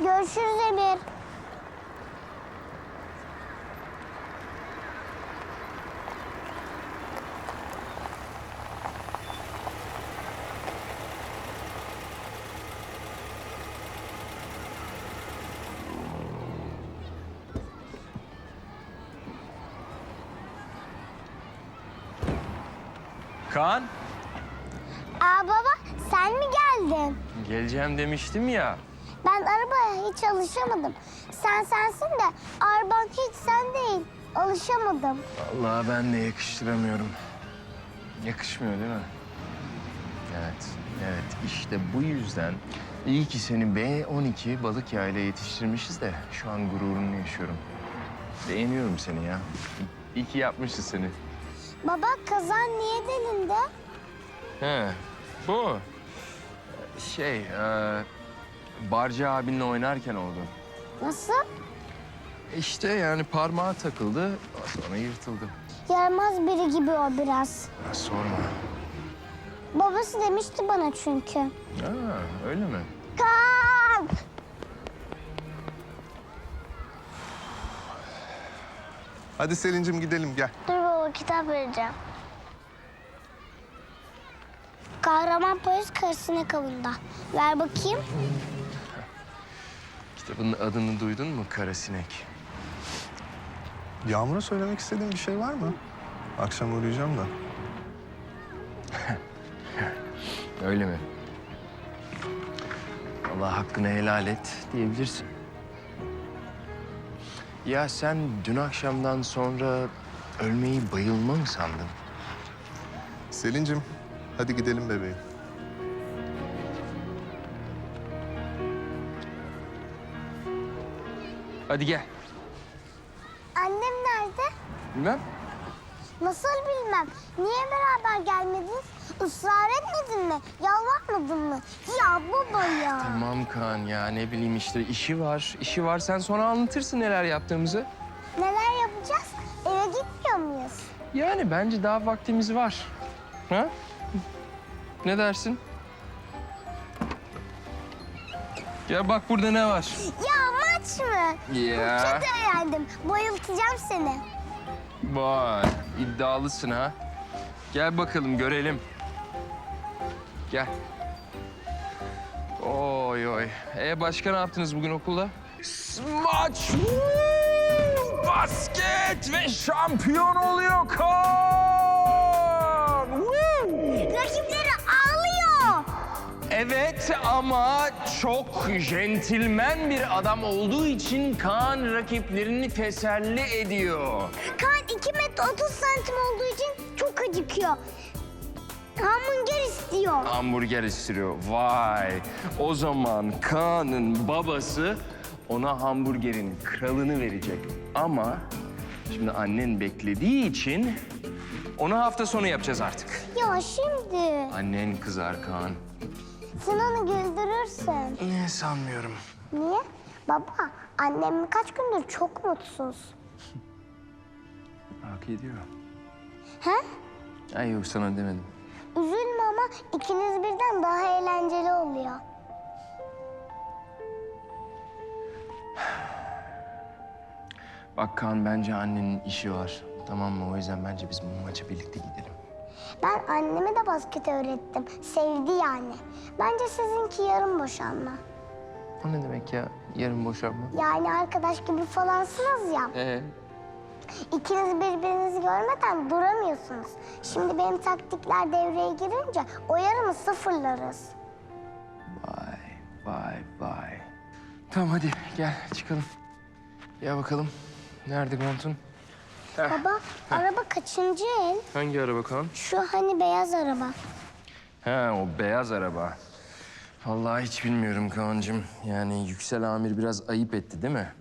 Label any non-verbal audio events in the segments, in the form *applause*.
Görüşürüz Emir. Kaan, Aa baba sen mi geldin? geleceğim demiştim ya. Ben arabaya hiç alışamadım. Sen sensin de araban hiç sen değil. Alışamadım. Vallahi ben de yakıştıramıyorum. Yakışmıyor değil mi? Evet, evet. İşte bu yüzden iyi ki seni B12 balık yağıyla yetiştirmişiz de şu an gururunu yaşıyorum. Beğeniyorum seni ya. İyi ki yapmışız seni. Baba kazan niye delindi? He, bu. Şey, e, Barca abinle oynarken oldu. Nasıl? İşte yani parmağı takıldı, sonra yırtıldı. Yaramaz biri gibi o biraz. Ya sorma. Babası demişti bana çünkü. Ha, öyle mi? Kaan! Hadi Selin'cim gidelim gel. Dur baba kitap vereceğim. Kahraman polis karısına kavunda. Ver bakayım. Kitabın adını duydun mu Kara Sinek? Yağmur'a söylemek istediğin bir şey var mı? Akşam uğrayacağım da. *laughs* Öyle mi? Allah hakkını helal et diyebilirsin. Ya sen dün akşamdan sonra ölmeyi bayılma mı sandın? Selin'cim hadi gidelim bebeğim. Hadi gel. Annem nerede? Bilmem. Nasıl bilmem. Niye beraber gelmediniz? Israr etmedin mi? Yalvarmadın mı? Ya baba ya. Tamam Kaan ya ne bileyim işte işi var. İşi var sen sonra anlatırsın neler yaptığımızı. Neler yapacağız? Eve gitmiyor muyuz? Yani bence daha vaktimiz var. Ha? Ne dersin? Gel bak burada ne var. Ya maç mı? Ya. Çok öğrendim. Bayıltacağım seni. Vay iddialısın ha. Gel bakalım görelim. Gel. Oy oy. E başka ne yaptınız bugün okulda? Maç. Woo! Basket ve şampiyon oluyor Kaan. Woo! Evet ama çok jentilmen bir adam olduğu için Kaan rakiplerini teselli ediyor. Kaan 2 metre 30 santim olduğu için çok acıkıyor. Hamburger istiyor. Hamburger istiyor. Vay. O zaman Kaan'ın babası ona hamburgerin kralını verecek. Ama şimdi annen beklediği için onu hafta sonu yapacağız artık. Ya şimdi Annen kızar Kaan. Sen onu güldürürsün. Ne sanmıyorum. Niye? Baba annem kaç gündür çok mutsuz. Hak ediyor. He? Ay yok sana demedim. Üzülme ama ikiniz birden daha eğlenceli oluyor. Bak Kaan bence annenin işi var. Tamam mı? O yüzden bence biz bu maça birlikte gidelim. Ben anneme de basket öğrettim. Sevdi yani. Bence sizinki yarım boşanma. O ne demek ya? Yarın boşanma. Yani arkadaş gibi falansınız ya. Ee? İkiniz birbirinizi görmeden duramıyorsunuz. Şimdi benim taktikler devreye girince o yarımı sıfırlarız. Vay, vay, vay. Tamam hadi gel çıkalım. Gel bakalım. Nerede montun? Baba, araba kaçıncı el? Hangi araba Kaan? Şu hani beyaz araba. Ha o beyaz araba. Vallahi hiç bilmiyorum Kaan'cığım. Yani Yüksel Amir biraz ayıp etti değil mi?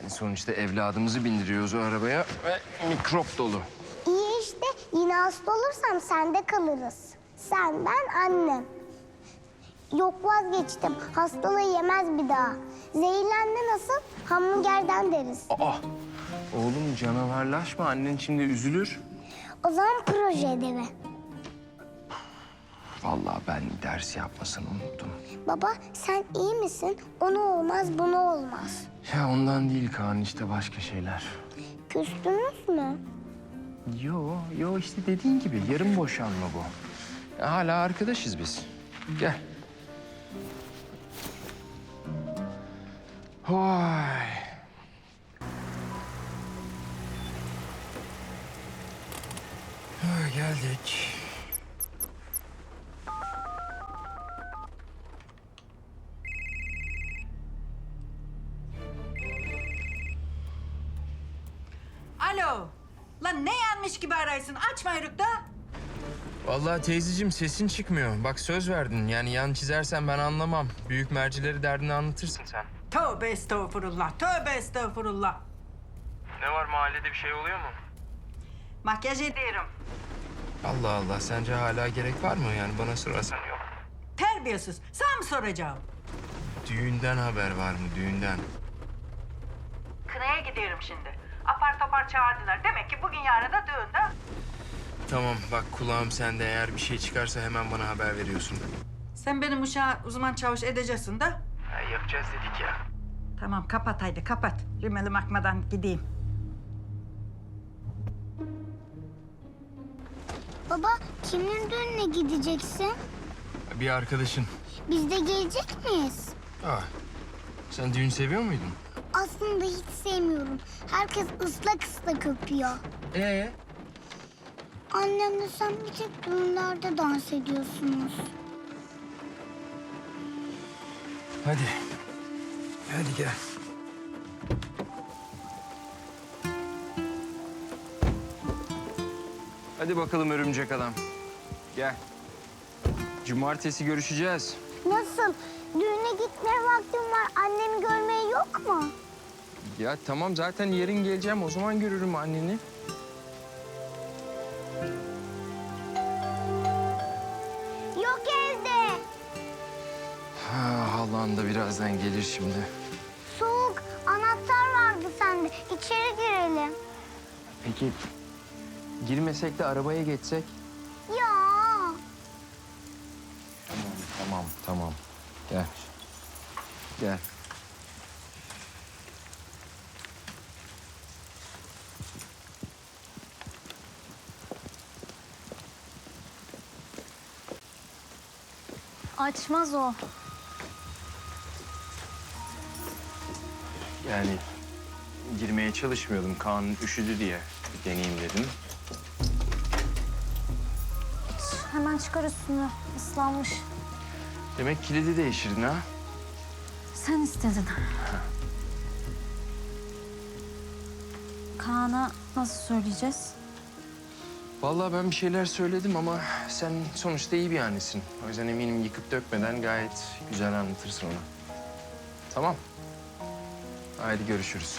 Yani sonuçta evladımızı bindiriyoruz o arabaya ve mikrop dolu. İyi işte, yine hasta olursam sende kalırız. Sen, ben, annem. Yok vazgeçtim. Hastalığı yemez bir daha. Zehirlendi nasıl? Hamburgerden deriz. Aa! Oğlum canavarlaşma. Annen şimdi üzülür. O zaman proje ödevi. Vallahi ben ders yapmasını unuttum. Baba sen iyi misin? Onu olmaz bunu olmaz. Ya ondan değil Kaan işte başka şeyler. Küstünüz mü? Yo, yo işte dediğin gibi yarım boşanma bu. Hala arkadaşız biz. Gel. Vay. Ha, geldik. Alo. Lan ne yanmış gibi araysın? Açma yürük da. Vallahi teyzeciğim sesin çıkmıyor. Bak söz verdin. Yani yan çizersen ben anlamam. Büyük mercileri derdini anlatırsın sen. Tövbe estağfurullah. Tövbe estağfurullah. Ne var mahallede bir şey oluyor mu? Makyaj ediyorum. Allah Allah sence hala gerek var mı? Yani bana sorarsan yok. Terbiyesiz. Sana mı soracağım? Düğünden haber var mı düğünden? Kınaya gidiyorum şimdi. Apar topar çağırdılar. Demek ki bugün yarın da düğünde. Tamam bak kulağım sende eğer bir şey çıkarsa hemen bana haber veriyorsun. Sen benim uşağı uzman çavuş edeceksin de. Ha, yapacağız dedik ya. Tamam kapat haydi kapat. Rimeli makmadan gideyim. Baba kimin düğününe gideceksin? Bir arkadaşın. Biz de gelecek miyiz? Aa, sen düğün seviyor muydun? Aslında hiç sevmiyorum. Herkes ıslak ıslak öpüyor. Ee? Annemle sen bir tek düğünlerde dans ediyorsunuz. Hadi. Hadi gel. Hadi bakalım örümcek adam. Gel. Cumartesi görüşeceğiz. Nasıl? Düğüne gitmeye vaktim var. Annemi görmeye yok mu? Ya tamam zaten yarın geleceğim. O zaman görürüm anneni. Yok evde. Ha, halan da birazdan gelir şimdi. Soğuk. Anahtar vardı sende. İçeri girelim. Peki girmesek de arabaya geçsek? Ya. Tamam, tamam, tamam. Gel. Gel. Açmaz o. Yani girmeye çalışmıyordum. Kaan üşüdü diye deneyeyim dedim. Hemen çıkar üstünü. Islanmış. Demek kilidi değiştirdin ha? Sen istedin. Kaan'a nasıl söyleyeceğiz? Vallahi ben bir şeyler söyledim ama sen sonuçta iyi bir annesin. O yüzden eminim yıkıp dökmeden gayet güzel anlatırsın ona. Tamam. Haydi görüşürüz.